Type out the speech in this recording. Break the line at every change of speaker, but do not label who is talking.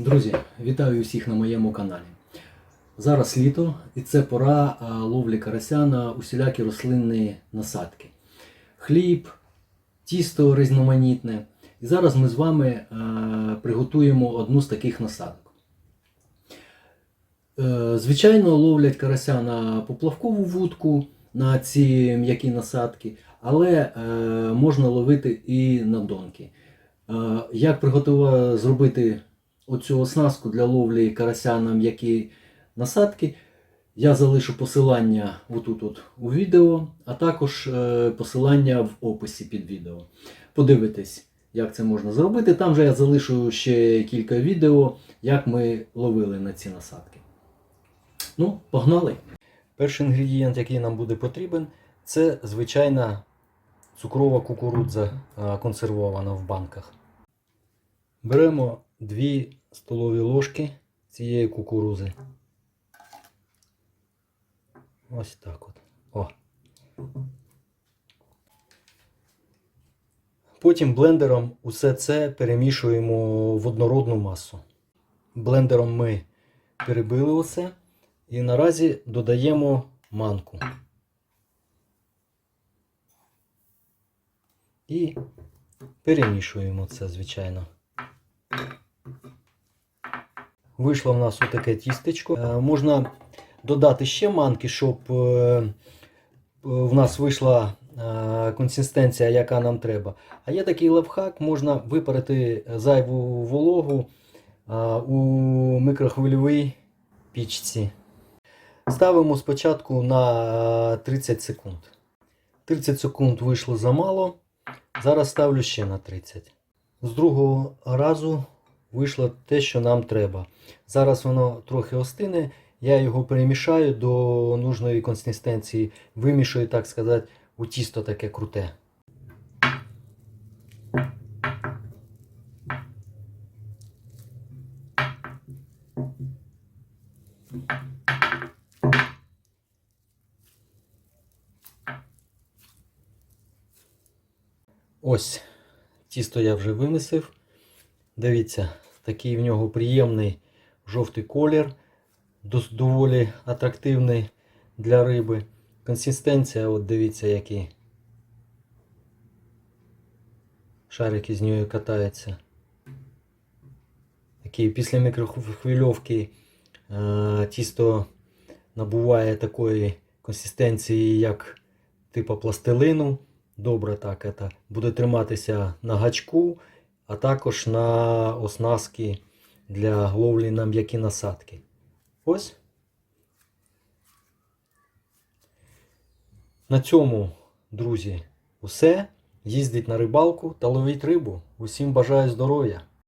Друзі, вітаю всіх на моєму каналі. Зараз літо і це пора ловлі карася на усілякі рослинні насадки. Хліб, тісто різноманітне. І зараз ми з вами приготуємо одну з таких насадок. Е, Звичайно, ловлять карася на поплавкову вудку, на ці м'які насадки, але е, можна ловити і на донки. Е, Як приготувати зробити оцю оснастку для ловлі карася на м'які насадки, я залишу посилання отут от у відео, а також е, посилання в описі під відео. Подивитесь, як це можна зробити. Там же я залишу ще кілька відео, як ми ловили на ці насадки. Ну, погнали! Перший інгредієнт, який нам буде потрібен, це звичайна цукрова кукурудза консервована в банках. Беремо 2 столові ложки цієї кукурузи. Ось так от. О. Потім блендером усе це перемішуємо в однородну масу. Блендером ми перебили усе і наразі додаємо манку. І перемішуємо це, звичайно. Вийшло в нас отаке тістечко. Е, можна додати ще манки, щоб е, в нас вийшла е, консистенція, яка нам треба. А є такий лайфхак, можна випарити зайву вологу е, у микрохвильовій пічці. Ставимо спочатку на 30 секунд. 30 секунд вийшло замало. Зараз ставлю ще на 30. З другого разу вийшло те, що нам треба. Зараз воно трохи остине. Я його перемішаю до нужної консистенції, вимішую, так сказати, у тісто таке круте. Ось тісто я вже вимісив. Дивіться, такий в нього приємний жовтий колір, доволі атрактивний для риби. Консистенція, от дивіться, які шарики з нею катаються. Такий після мікрохвильовки е, тісто набуває такої консистенції, як типу пластилину. Добре так это. буде триматися на гачку, а також на оснастки для ловлі на м'які насадки. Ось. На цьому, друзі, усе. Їздіть на рибалку та ловіть рибу. Усім бажаю здоров'я!